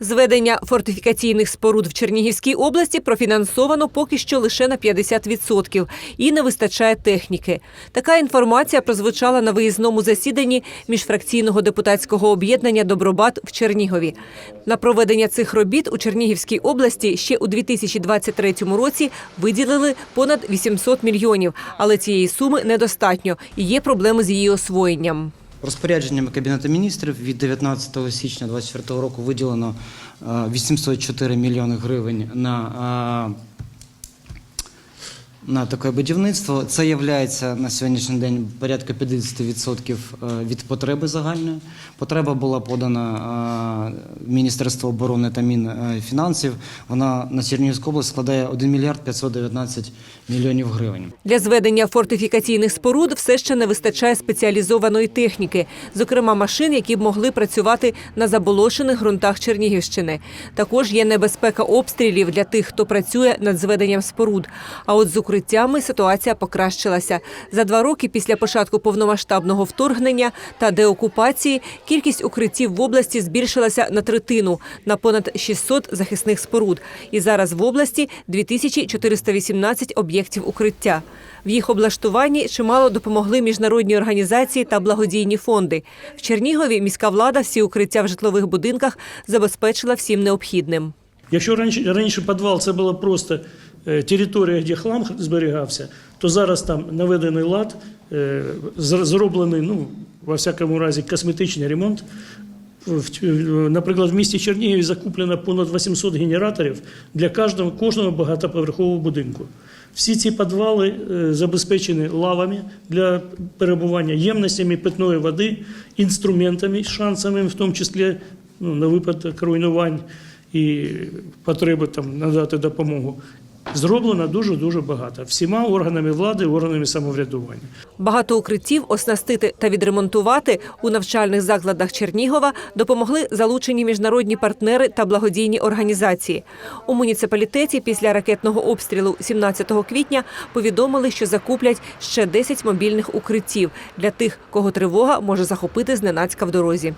Зведення фортифікаційних споруд в Чернігівській області профінансовано поки що лише на 50% і не вистачає техніки. Така інформація прозвучала на виїзному засіданні міжфракційного депутатського об'єднання Добробат в Чернігові. На проведення цих робіт у Чернігівській області ще у 2023 році виділили понад 800 мільйонів, але цієї суми недостатньо і є проблеми з її освоєнням. Розпорядженнями Кабінету міністрів від 19 січня 2024 року виділено е, 804 мільйони гривень на, е, на таке будівництво. Це є на сьогоднішній день порядка 50% від потреби загальної. Потреба була подана е, Міністерству оборони та Мінфінансів. Вона на Чернігівську область складає 1 мільярд 519 мільйонів гривень. Для зведення фортифікаційних споруд все ще не вистачає спеціалізованої техніки, зокрема машин, які б могли працювати на заболошених ґрунтах Чернігівщини. Також є небезпека обстрілів для тих, хто працює над зведенням споруд. А от з укриттями ситуація покращилася. За два роки після початку повномасштабного вторгнення та деокупації кількість укриттів в області збільшилася на третину на понад 600 захисних споруд. І зараз в області 2418 об'єктів укриття. В їх облаштуванні чимало допомогли міжнародні організації та благодійні фонди. В Чернігові міська влада всі укриття в житлових будинках забезпечила всім необхідним. Якщо раніше, раніше підвал це була просто е, територія, де хлам зберігався, то зараз там наведений лад, е, зроблений, ну, во всякому разі, косметичний ремонт. Наприклад, в місті Чернігові закуплено понад 800 генераторів для кожного, кожного багатоповерхового будинку. Всі ці підвали е, забезпечені лавами для перебування ємностями питної води, інструментами, шансами, в тому числі ну, на випадок руйнувань і потреби там надати допомогу. Зроблено дуже дуже багато всіма органами влади, органами самоврядування. Багато укриттів оснастити та відремонтувати у навчальних закладах Чернігова допомогли залучені міжнародні партнери та благодійні організації. У муніципалітеті після ракетного обстрілу 17 квітня повідомили, що закуплять ще 10 мобільних укриттів для тих, кого тривога може захопити зненацька в дорозі.